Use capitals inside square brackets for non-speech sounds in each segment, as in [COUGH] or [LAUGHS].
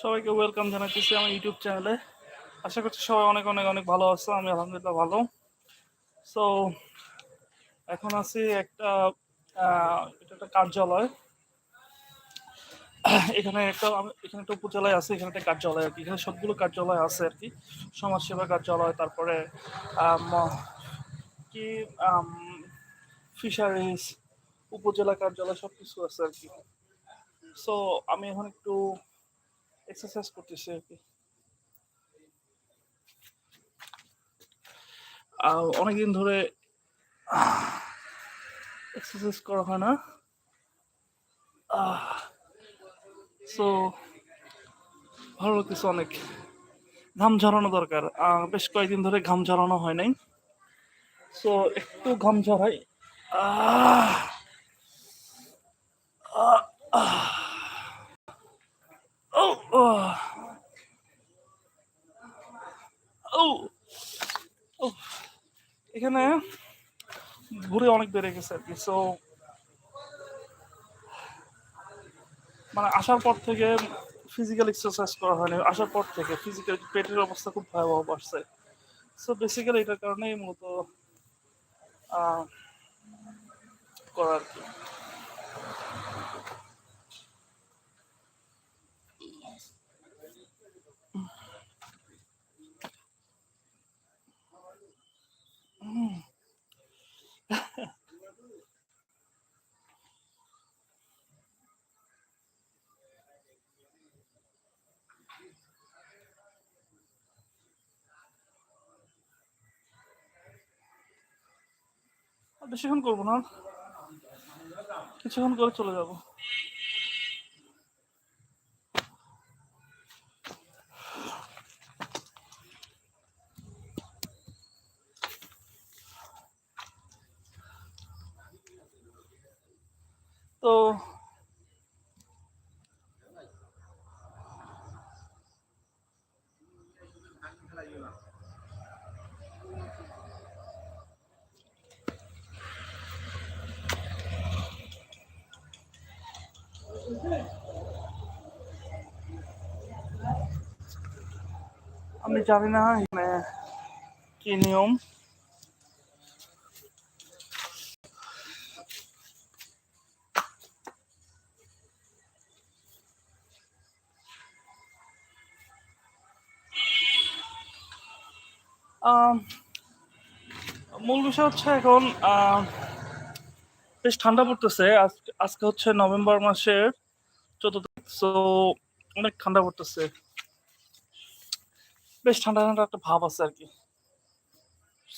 সবাইকে ওয়েলকাম জানাচ্ছি আমার ইউটিউব চ্যানেলে আশা করছি সবাই অনেক অনেক অনেক ভালো আছো, আমি আলহামদুলিল্লাহ ভালো। সো এখন আছি একটা এটা একটা কার্যালয়। এখানে একটা, আমি- এখানে একটা উপজেলায় আছে, এখানে একটা কার্যালয় আর কি। এখানে সবগুলো কার্যালয় আছে আর কি। সমাজসেবা কার্যালয়, তারপরে কি ফিশারিজ উপজেলা কার্যালয় সব কিছু আছে আর কি। সো আমি এখন একটু এক্সারসাইজ করতেছি আর কি। অনেকদিন ধরে এক্সারসাইজ করা হয় না। সো ভালো লাগতেছে অনেক। ঘাম ঝরানো দরকার। বেশ কয়েকদিন ধরে ঘাম ঝরানো হয় নাই। সো একটু ঘাম ঝরাই। আহ, আহ, এখানে ঘুরে অনেক বেড়ে গেছে আর কি সো মানে আসার পর থেকে ফিজিক্যাল এক্সারসাইজ করা হয়নি আসার পর থেকে ফিজিক্যাল পেটের অবস্থা খুব ভয়াবহ বাড়ছে। সো বেসিক্যালি এটার কারণেই মূলত আহ, করা আর কি। [LAUGHS] বেশিক্ষণ করব না। কিছুক্ষণ করে চলে যাব তো আমি জানি না এখানে কি নিয়ম? মূল বিষয় হচ্ছে এখন বেশ ঠান্ডা পড়তেছে। আজ- আজকে হচ্ছে নভেম্বর মাসের সো অনেক ঠান্ডা পড়তেছে। বেশ ঠান্ডা ঠান্ডা একটা ভাব আছে আর কি।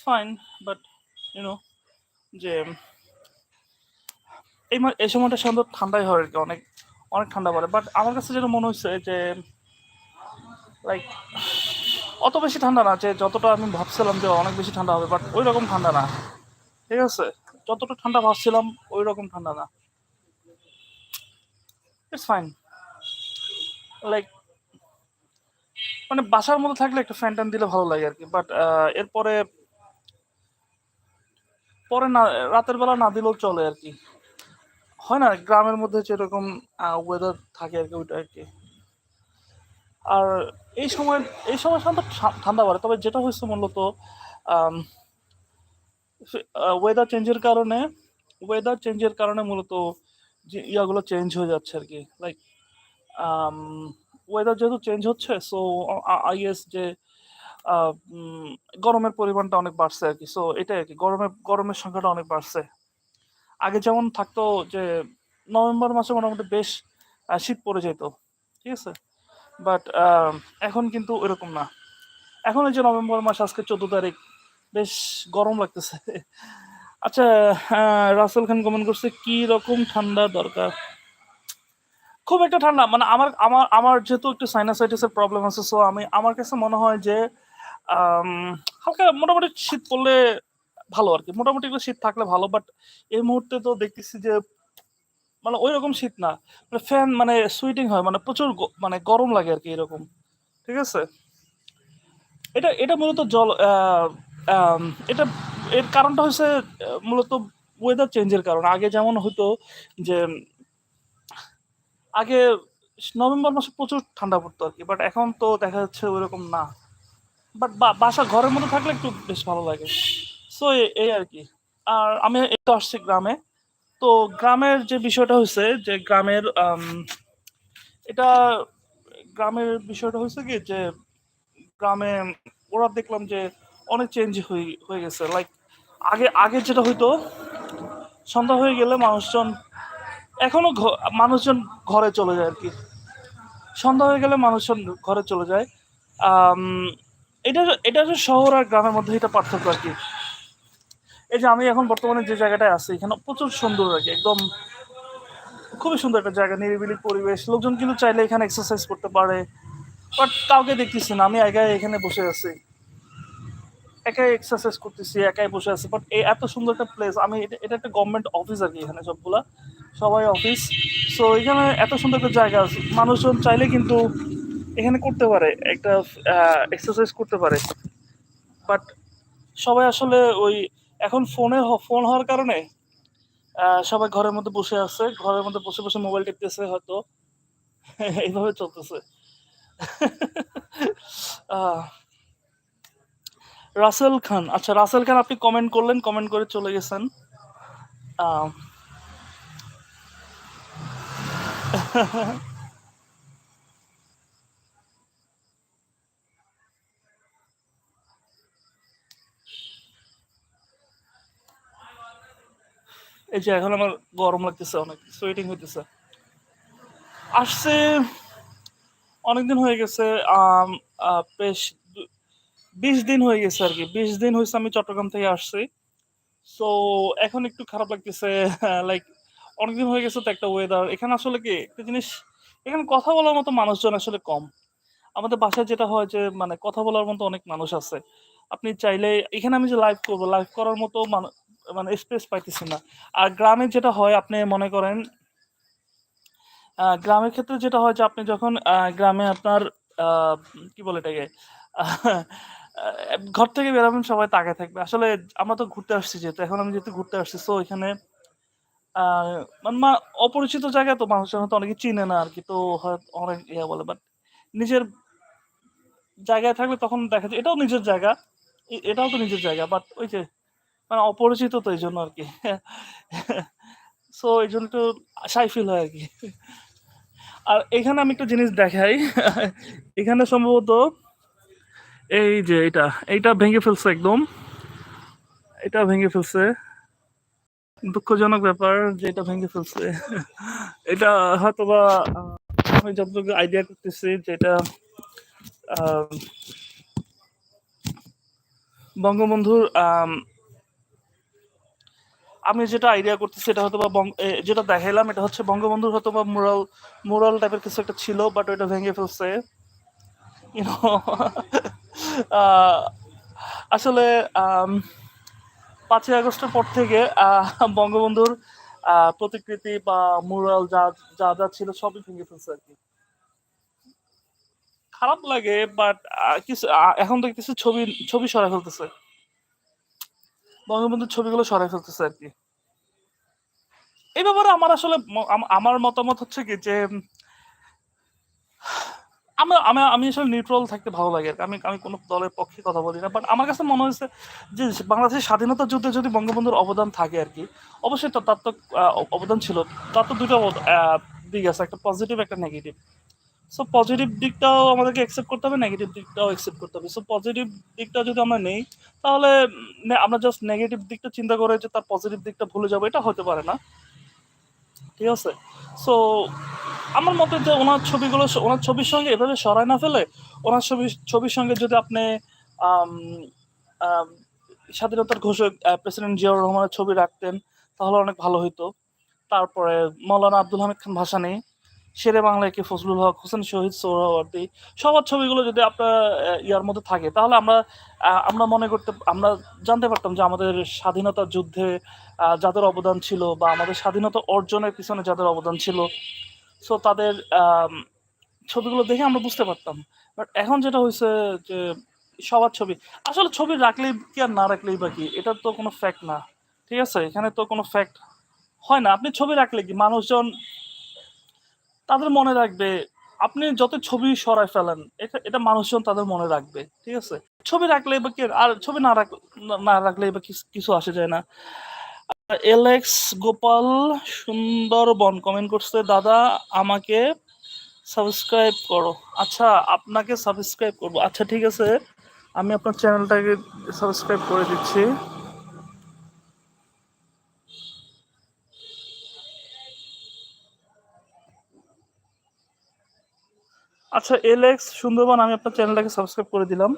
ফাইন বাট ইউনো যে, এই এই সময়টা সাধারণত ঠান্ডাই হয় আর কি, অনেক অনেক ঠান্ডা পড়ে। বাট আমার কাছে যেটা মনে হচ্ছে যে লাইক অত বেশি ঠান্ডা না, যে, যতটা আমি ভাবছিলাম যে অনেক বেশি ঠান্ডা হবে বাট ওই রকম ঠান্ডা না। ঠিক আছে? যতটা ঠান্ডা ভাবছিলাম ওই রকম ঠান্ডা না। ইটস ফাইন লাইক মানে বাসার মধ্যে থাকলে একটা ফ্যান ট্যান দিলে ভালো লাগে আর কি বাট এরপরে, পরে না, রাতের বেলা না দিলেও চলে আর কি হয় না, গ্রামের মধ্যে যেরকম ওয়েদার থাকে আর কি ওইটা আর কি আর এই সময় এই সময় সাধারণত ঠান্ডা বাড়ে। তবে যেটা হয়েছে মূলত ওয়েদার চেঞ্জের কারণে ওয়েদার চেঞ্জের কারণে মূলত যে ইয়াগুলো চেঞ্জ হয়ে যাচ্ছে আর কি লাইক ওয়েদার যেহেতু চেঞ্জ হচ্ছে সো আই গেস যে গরমের পরিমাণটা অনেক বাড়ছে আর কি। সো এটাই আর কি গরমের গরমের সংখ্যাটা অনেক বাড়ছে। আগে যেমন থাকতো যে, নভেম্বর মাসে মোটামুটি বেশ শীত পড়ে যেত, ঠিক আছে? বাট এখন কিন্তু এরকম না। এখন এই যে নভেম্বর মাস, আজকে চোদ্দ তারিখ, বেশ গরম লাগতেছে। আচ্ছা রাসেল খান কমেন্ট করছে, কি রকম ঠান্ডা দরকার? খুব একটা ঠান্ডা মানে আমার আমার আমার যেহেতু একটু সাইনাসাইটিসের প্রবলেম আছে সো আমি, আমার কাছে মনে হয় যে হালকা মোটামুটি শীত পড়লে ভালো আর কি মোটামুটি একটু শীত থাকলে ভালো বাট এই মুহূর্তে তো দেখতেছি যে মানে ওই রকম শীত না। মানে ফ্যান মানে সুইটিং হয় মানে প্রচুর মানে গরম লাগে আর কি এরকম। ঠিক আছে? এটা এটা মূলত জল এটা, এর কারণটা হচ্ছে মূলত ওয়েদার চেঞ্জের কারণ। আগে যেমন হতো যে আগে নভেম্বর মাসে প্রচুর ঠান্ডা পড়তো আর কি বাট এখন তো দেখা যাচ্ছে ওইরকম না। বাট বাসা ঘরের মধ্যে থাকলে একটু বেশ ভালো লাগে। সো এই আর কি আর আমি এই তো আসছি গ্রামে। তো গ্রামের যে বিষয়টা হয়েছে, যে গ্রামের এটা গ্রামের বিষয়টা হইছে কি, যে গ্রামে ওরা দেখলাম যে অনেক চেঞ্জ হই হয়ে গেছে। লাইক আগে আগে যেটা হইতো, সন্ধ্যা হয়ে গেলে মানুষজন এখনও ঘ মানুষজন ঘরে চলে যায় আর কি সন্ধ্যা হয়ে গেলে মানুষজন ঘরে চলে যায়। এটা এটা হচ্ছে শহর আর গ্রামের মধ্যে এটা পার্থক্য আর কি এই যে আমি এখন বর্তমানে যে জায়গাটায় আছি এখানে প্রচুর সুন্দর আর কি একদম খুবই সুন্দর একটা জায়গা, নিরিবিলি পরিবেশ। লোকজন কিন্তু চাইলে এখানে এক্সারসাইজ করতে পারে। বাট কাউকে দেখতেছি না। আমি একাই এখানে বসে আছি। একাই এক্সারসাইজ করতেছি, একাই বসে আছি। বাট এ এত সুন্দর একটা প্লেস আমি এটা এটা একটা গভর্নমেন্ট অফিস আর কি এখানে সবগুলা। সবাই অফিস। সো এখানে এত সুন্দর একটা জায়গা আছে। মানুষজন চাইলে কিন্তু এখানে করতে পারে। একটা এক্সারসাইজ করতে পারে। বাট সবাই আসলে ওই এখন ফোনে ফোন হওয়ার কারণে সবাই ঘরের মধ্যে বসে আছে। ঘরের মধ্যে বসে, বসে মোবাইল টিপতেছে হয়তো। [LAUGHS] এইভাবে চলতেছে। [LAUGHS] রাসেল খান। আচ্ছা রাসেল খান আপনি কমেন্ট করলেন, কমেন্ট করে চলে গেছেন। [LAUGHS] এই যে এখন আমার গরম লাগতেছে অনেক। সোয়েটিং হইতেছে। আসছে অনেকদিন হয়ে গেছে। বেশ বিশ দিন হয়ে গেছে আরকি। ২০ দিন হইছে আমি চট্টগ্রাম থেকে আসছি। সো এখন একটু খারাপ লাগতেছে। [LAUGHS] লাইক অনেকদিন হয়ে গেছে তো একটা ওয়েদার। এখানে আসলে কি একটা জিনিস এখানে কথা বলার মতো মানুষজন আসলে কম। আমাদের বাসায় যেটা হয় যে মানে কথা বলার মতো অনেক মানুষ আছে। আপনি চাইলে এখানে আমি যে লাইভ করব লাইভ করার মতো মানু স্পেস পাইতেছি না। আর গ্রামে যেটা হয় আপনি মনে করেন গ্রামের ক্ষেত্রে যেটা হয় যে আপনি যখন গ্রামে আপনার কি বলে এটাকে? ঘর থেকে বেরোবেন সবাই তাকায় থাকবে। আসলে আমরা তো ঘুরতে আসছি যেহেতু, এখন আমি যেহেতু ঘুরতে আসছি সো এখানে অপরিচিত জায়গায় তো মানুষজন হয়তো অনেকে চিনে না আর কি তো অনেক ইয়া বলে। বাট নিজের জায়গায় থাকলে তখন দেখা যায় এটাও নিজের জায়গা। এটাও তো নিজের জায়গা। বাট ওই যে মানে অপরিচিত তো এই জন্য আর কি [LAUGHS] সো এই জন্য একটু শাই ফিল হয় আর কি আর এখানে আমি একটা জিনিস দেখাই। [LAUGHS] এখানে সম্ভবত এই যে এইটা, এইটা ভেঙে ফেলছে একদম। এটা ভেঙে ফেলছে। দুঃখজনক ব্যাপার যে এটা ভেঙে ফেলছে। এটা হয়তোবা আ আমি যতটুকু আইডিয়া করতেছি যে এটা বঙ্গবন্ধুর, আমি যেটা আইডিয়া করতেছি এটা হয়তো বা যেটা দেখাইলাম এটা হচ্ছে বঙ্গবন্ধুর হয়তো বা মুরাল মুরাল টাইপের কিছু একটা ছিল বাট ওইটা ভেঙে ফেলছে। [LAUGHS] আসলে ৫ই আগস্টের পর থেকে বঙ্গবন্ধুর প্রতিকৃতি বা মুরাল যা যা, যা ছিল সবই ভেঙে ফেলছে আর কি খারাপ লাগে বাট কিছু এখন দেখতেছি ছবি ছবি সরায় ফেলতেছে। বঙ্গবন্ধুর ছবিগুলো সরায় ফেলতেছে আর কি এই ব্যাপারে আমার আসলে আমার মতামত হচ্ছে কি যে আমি আমি আমি আসলে নিউট্রাল থাকতে ভালো লাগে আরকি। আমি আমি কোন দলের পক্ষে কথা বলি না। বাট আমার কাছে মনে হয়েছে যে বাংলাদেশের স্বাধীনতা যুদ্ধে যদি বঙ্গবন্ধুর অবদান থাকে আরকি, অবশ্যই তো তার তো অবদান ছিল। তার তো ২ টা অব দিক আছে। একটা পজিটিভ একটা নেগেটিভ। সো পজিটিভ দিকটাও আমাদেরকে অ্যাকসেপ্ট করতে হবে, নেগেটিভ দিকটাও অ্যাকসেপ্ট করতে হবে। সো পজিটিভ দিকটা যদি আমরা নেই তাহলে আমরা জাস্ট নেগেটিভ দিকটা চিন্তা করে যে তার পজিটিভ দিকটা ভুলে যাব এটা হতে পারে না। ঠিক আছে? সো আমার মতে যে ওনার ছবিগুলো ওনার ছবির সঙ্গে এভাবে সরায় না ফেলে, ওনার ছবি ছবির সঙ্গে যদি আপনি স্বাধীনতার ঘোষক প্রেসিডেন্ট জিয়াউর রহমানের ছবি রাখতেন তাহলে অনেক ভালো হইতো। তারপরে মৌলানা আব্দুল হামিদ খান ভাসানী, শেরে বাংলা একে ফজলুল হক, হোসেন শহীদ সোহরাওয়ার্দী সবার ছবিগুলো যদি আপনার ইয়ার মধ্যে থাকে তাহলে আমরা আমরা মনে করতে আমরা জানতে পারতাম যে আমাদের স্বাধীনতা যুদ্ধে যাদের অবদান ছিল বা আমাদের স্বাধীনতা অর্জনের পিছনে যাদের অবদান ছিল সো তাদের ছবিগুলো দেখে আমরা বুঝতে পারতাম। বাট এখন যেটা হয়েছে যে সবার ছবি আসলে ছবি রাখলেই কি আর না রাখলেই বা কি? এটার তো কোনো ফ্যাক্ট না। ঠিক আছে? এখানে তো কোনো ফ্যাক্ট হয় না। আপনি ছবি রাখলে কি মানুষজন তাদের মনে রাখবে। আপনি যত ছবি সরায় ফেলেন, এটা এটা মানুষজন তাদের মনে রাখবে, ঠিক আছে? ছবি রাখলে বা কি, আর ছবি না রাখ, না রাখলে বা কিছু আসে যায় না। এলেক্স গোপাল সুন্দরবন কমেন্ট করছে, দাদা, আমাকে সাবস্ক্রাইব করো। আচ্ছা আপনাকে সাবস্ক্রাইব করব। আচ্ছা ঠিক আছে, আমি আপনার চ্যানেলটাকে সাবস্ক্রাইব করে দিচ্ছি। আচ্ছা এলেক্স সুন্দরবন, আমি আপনার চ্যানেলটাকে সাবস্ক্রাইব করে দিলাম।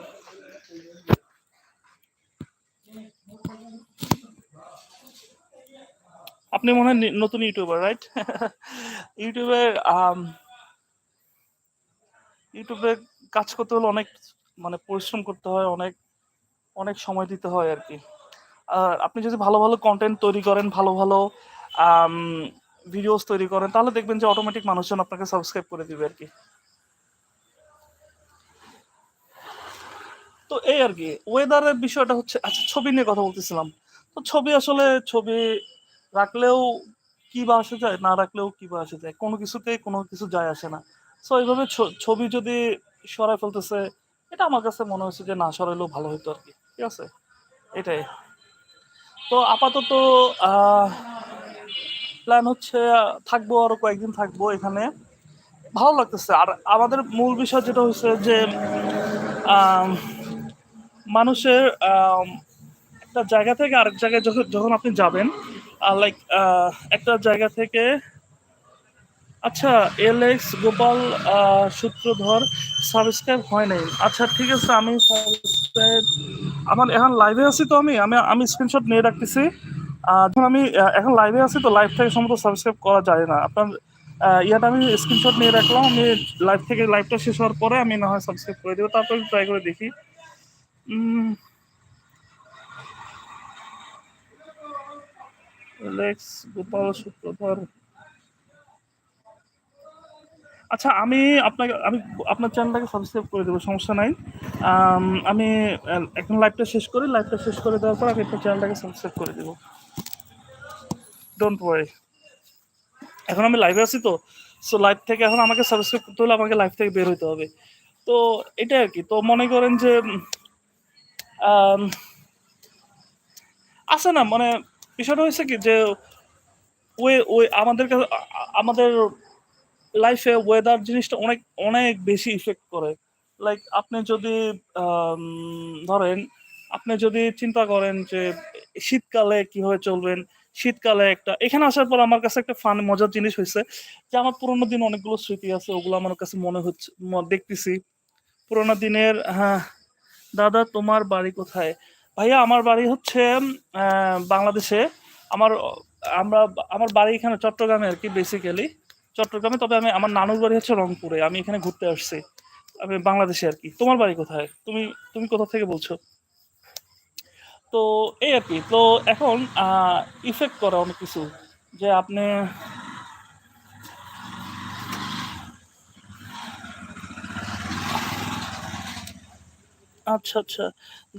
আপনি মনে হয় নতুন ইউটিউবার রাইট ইউটিউবে ইউটিউবে কাজ করতে হলে অনেক মানে পরিশ্রম করতে হয়, অনেক অনেক সময় দিতে হয় আর কি। আর আপনি যদি ভালো ভালো কন্টেন্ট তৈরি করেন, ভালো ভালো ভিডিওস তৈরি করেন, তাহলে দেখবেন যে অটোমেটিক মানুষজন আপনাকে সাবস্ক্রাইব করে দিবে আর কি। তো এই আর কি ওয়েদারের বিষয়টা হচ্ছে আচ্ছা ছবি নিয়ে কথা বলতেছিলাম। তো ছবি আসলে, ছবি রাখলেও কি বা আসে যায়, না রাখলেও কি বা আসে যায়, কোনো কিছুতে কোনো কিছু যায় আসে না। সো এইভাবে ছবি যদি সরাই ফেলতেছে, এটা আমার কাছে মনে হচ্ছে যে না, সরাইলেও ভালো হতো আর কি, ঠিক আছে? এটাই। তো আপাতত প্ল্যান হচ্ছে, থাকব, আরও কয়েকদিন থাকব এখানে। ভালো লাগতেছে। আর আমাদের মূল বিষয় যেটা হচ্ছে যে মানুষের একটা জায়গা থেকে আরেক জায়গায় যখন যখন আপনি যাবেন লাইক একটা জায়গা থেকে আচ্ছা এলেক্স গোপাল আহ, সূত্রধর সাবস্ক্রাইব হয় নাই। আচ্ছা ঠিক আছে আমি আমার এখন লাইভে আছি তো আমি আমি আমি স্ক্রিনশট নিয়ে রাখতেছি। যখন আমি এখন লাইভে আছি তো লাইভ থেকে সম্ভবত সাবস্ক্রাইব করা যায় না। আপনার ইয়াটা আমি স্ক্রিনশট নিয়ে রাখলাম আমি লাইভ থেকে লাইভটা শেষ হওয়ার পরে আমি না হয় সাবস্ক্রাইব করে দেবো তারপরে ট্রাই করে দেখি। গোপাল আচ্ছা আমি আপনাকে, আমি আপনার চ্যানেলটাকে সাবস্ক্রাইব করে দেবো, সমস্যা নাই। আমি এখন লাইভটা শেষ করি লাইভটা শেষ করে দেওয়ার পর আমি আপনার চ্যানেলটাকে সাবস্ক্রাইব করে দেবো। ডোন্ট ওয়ারি এখন আমি লাইভে আছি তো সো লাইভ থেকে এখন আমাকে সাবস্ক্রাইব করতে হলে আমাকে লাইভ থেকে বের হতে হবে। তো এটা আর কি। তো মনে করেন যে আছে না মানে বিষয়টা হয়েছে কি যে, ওয়ে ওয়ে, আমাদের কাছে আমাদের লাইফে ওয়েদার জিনিসটা অনেক অনেক বেশি ইফেক্ট করে। লাইক আপনি যদি ধরেন, আপনি যদি চিন্তা করেন যে, শীতকালে কীভাবে চলবেন, শীতকালে একটা, এখানে আসার পর আমার কাছে একটা ফান মজার জিনিস হয়েছে যে, আমার পুরোনো দিন অনেকগুলো স্মৃতি আছে, ওগুলো আমার কাছে মনে হচ্ছে দেখতেছি। পুরোনো দিনের হ্যাঁ দাদা, তোমার বাড়ি কোথায়? ভাইয়া, আমার বাড়ি হচ্ছে বাংলাদেশে। আমার, আমরা, আমার বাড়ি এখানে চট্টগ্রামে আর কি বেসিক্যালি চট্টগ্রামে, তবে আমি, আমার নানুর বাড়ি হচ্ছে রংপুরে। আমি এখানে ঘুরতে আসছি। আমি বাংলাদেশে আর কি। তোমার বাড়ি কোথায়? তুমি তুমি কোথা থেকে বলছো? তো, এই আর কি। তো, এখন ইফেক্ট করে অনেক কিছু। যে আপনি আচ্ছা আচ্ছা।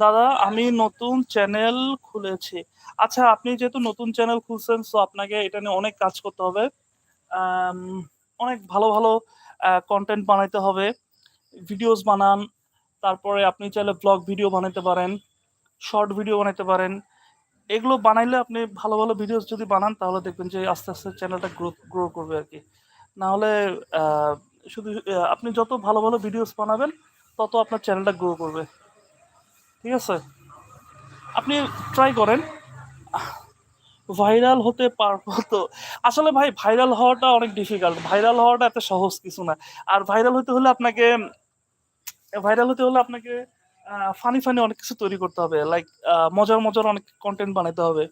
দাদা, আমি নতুন চ্যানেল খুলেছি। আচ্ছা আপনি যেহেতু নতুন চ্যানেল খুলছেন সো আপনাকে এটা নিয়ে অনেক কাজ করতে হবে। অনেক ভালো ভালো কন্টেন্ট বানাইতে হবে। ভিডিওস বানান, তারপরে আপনি চাইলে ব্লগ ভিডিও বানাতে পারেন শর্ট ভিডিও বানাতে পারেন। এগুলো বানাইলে আপনি ভালো ভালো ভিডিওস যদি বানান, তাহলে দেখবেন যে আস্তে আস্তে চ্যানেলটা গ্রো গ্রো করবে আর কি। নাহলে শুধু আপনি যত ভালো ভালো ভিডিওস বানাবেন, তত আপনার চ্যানেলটা গ্রো করবে। ঠিক আছে? আপনি ট্রাই করেন। ভাইরাল হতে পারব তো। আসলে ভাই ভাইরাল হওয়াটা অনেক ডিফিকাল্ট ভাইরাল হওয়াটা এত সহজ কিছু না। আর ভাইরাল হতে হলে আপনাকে ভাইরাল হতে হলে আপনাকে ফানি ফানি অনেক কিছু তৈরি করতে হবে। লাইক মজার মজার অনেক কন্টেন্ট বানাতে হবে।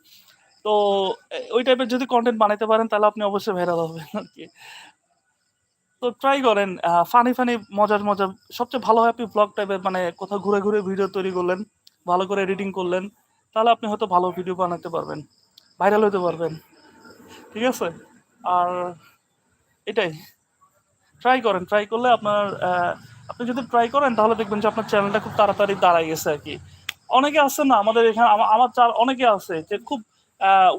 তো ওই টাইপের যদি কন্টেন্ট বানাতে পারেন, তাহলে আপনি অবশ্যই ভাইরাল হবেন আর কি। তো ট্রাই করেন ফানি ফানি মজার মজার, সবচেয়ে ভালো হয় আপনি ব্লগ টাইপের মানে কোথাও ঘুরে ঘুরে ভিডিও তৈরি করলেন, ভালো করে এডিটিং করলেন, তাহলে আপনি হয়তো ভালো ভিডিও বানাতে পারবেন ভাইরাল হতে পারবেন, ঠিক আছে? আর এটাই ট্রাই করেন ট্রাই করলে আপনার আপনি যদি ট্রাই করেন, তাহলে দেখবেন যে আপনার চ্যানেলটা খুব তাড়াতাড়ি দাঁড়ায় গেছে আর কি। অনেকে আছে না, আমাদের এখানে আমার চার, অনেকে আছে যে খুব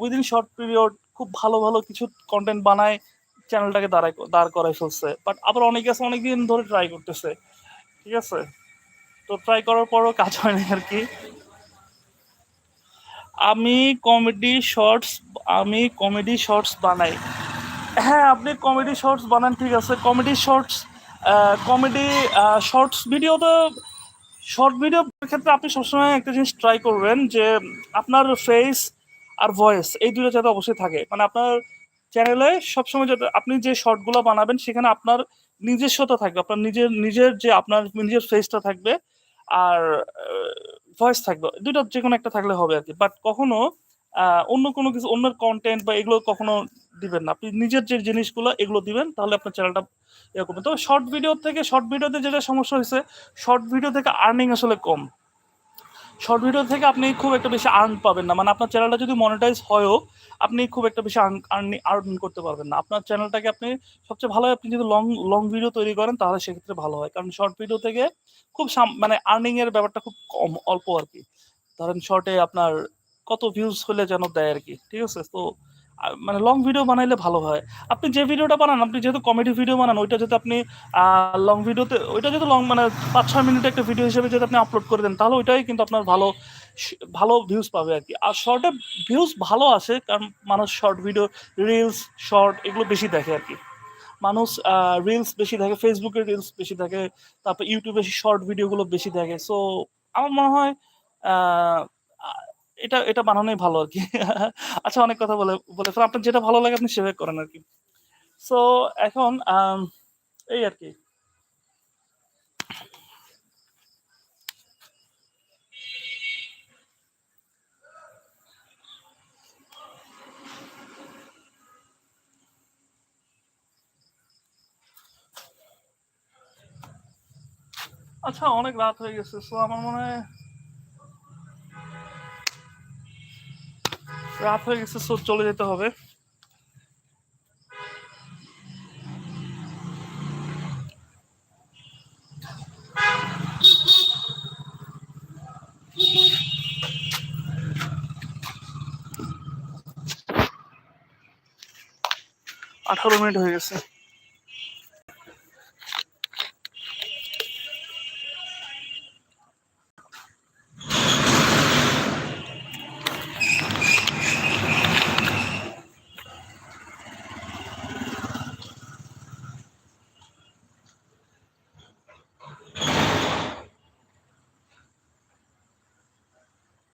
উইদিন শর্ট পিরিয়ড খুব ভালো ভালো কিছু কন্টেন্ট বানায় চ্যানেলটাকে দাঁড়ায় দাঁড় করাই ফেলছে। বাট আবার অনেকে আছে, অনেকদিন ধরে ট্রাই করতেছে। ঠিক আছে? তো ট্রাই করার পরও কাজ হয় না আর কি। আমি কমেডি শর্টস আমি কমেডি শর্টস বানাই। হ্যাঁ আপনি কমেডি শর্টস বানান, ঠিক আছে। Comedy shorts comedy shorts video তো শর্ট ভিডিও ক্ষেত্রে আপনি সবসময় একটা জিনিস ট্রাই করবেন যে, আপনার ফেস আর ভয়েস এই দুটো যাতে অবশ্যই থাকে। মানে আপনার চ্যানেলে সবসময় যাতে আপনি যে শর্টগুলো বানাবেন, সেখানে আপনার নিজস্বতা থাকবে, আপনার নিজের নিজের যে আপনার নিজের ফেসটা থাকবে আর ভয়েস থাকবে দুটো যে কোনো একটা থাকলে হবে আর কি বাট কখনো অন্য কোনো কিছু, অন্যের কন্টেন্ট বা এগুলো কখনো দিবেন না। আপনি নিজের যে জিনিসগুলো, এগুলো দিবেন, তাহলে আপনার চ্যানেলটা এরকম। তবে শর্ট ভিডিও থেকে শর্ট ভিডিওতে যেটা সমস্যা হয়েছে শর্ট ভিডিও থেকে আর্নিং আসলে কম। শর্ট ভিডিও থেকে আপনি খুব একটা বেশি আর্ন পাবেন না। মানে আপনার চ্যানেলটা যদি মনিটাইজ হয়ও, আপনি খুব একটা বেশি আর্ন করতে পারবেন না। আপনার চ্যানেলটাকে আপনি সবচেয়ে ভালো আপনি যদি লং লং ভিডিও তৈরি করেন, তাহলে সেক্ষেত্রে ভালো হয়। কারণ শর্ট ভিডিও থেকে খুব মানে আর্নিংয়ের ব্যাপারটা খুব কম, অল্প আর কি। ধরেন শর্টে আপনার কত ভিউজ হলে যেন দেয় আর কি। ঠিক আছে? তো মানে লং ভিডিও বানাইলে ভালো হয়। আপনি যে ভিডিওটা বানান, আপনি যেহেতু কমেডি ভিডিও বানান, ওইটা যদি আপনি লং ভিডিওতে ওইটা যদি লং মানে পাঁচ ছয় মিনিট একটা ভিডিও হিসেবে যদি আপনি আপলোড করে দেন, তাহলে ওইটাই কিন্তু আপনার ভালো ভালো ভিউজ পাবে আর কি। আর শর্টে ভিউজ ভালো আসে, কারণ মানুষ শর্ট ভিডিও রিলস শর্ট এগুলো বেশি দেখে আর কি। মানুষ রিলস বেশি দেখে ফেসবুকে রিলস বেশি দেখে, তারপর ইউটিউবে শর্ট ভিডিওগুলো বেশি দেখে। সো আমার মনে হয় এটা এটা বানানোই ভালো আর কি। [LAUGHS] আচ্ছা অনেক কথা বলে বলে ফেলে আপনার যেটা ভালো লাগে আপনি সেভাবে করেন আর কি। সো এখন এই আর কি। আচ্ছা অনেক রাত হয়ে গেছে। সো আমার মনে হয় রাত হয়ে গেছে সো চলে যেতে হবে। আঠারো মিনিট হয়ে গেছে।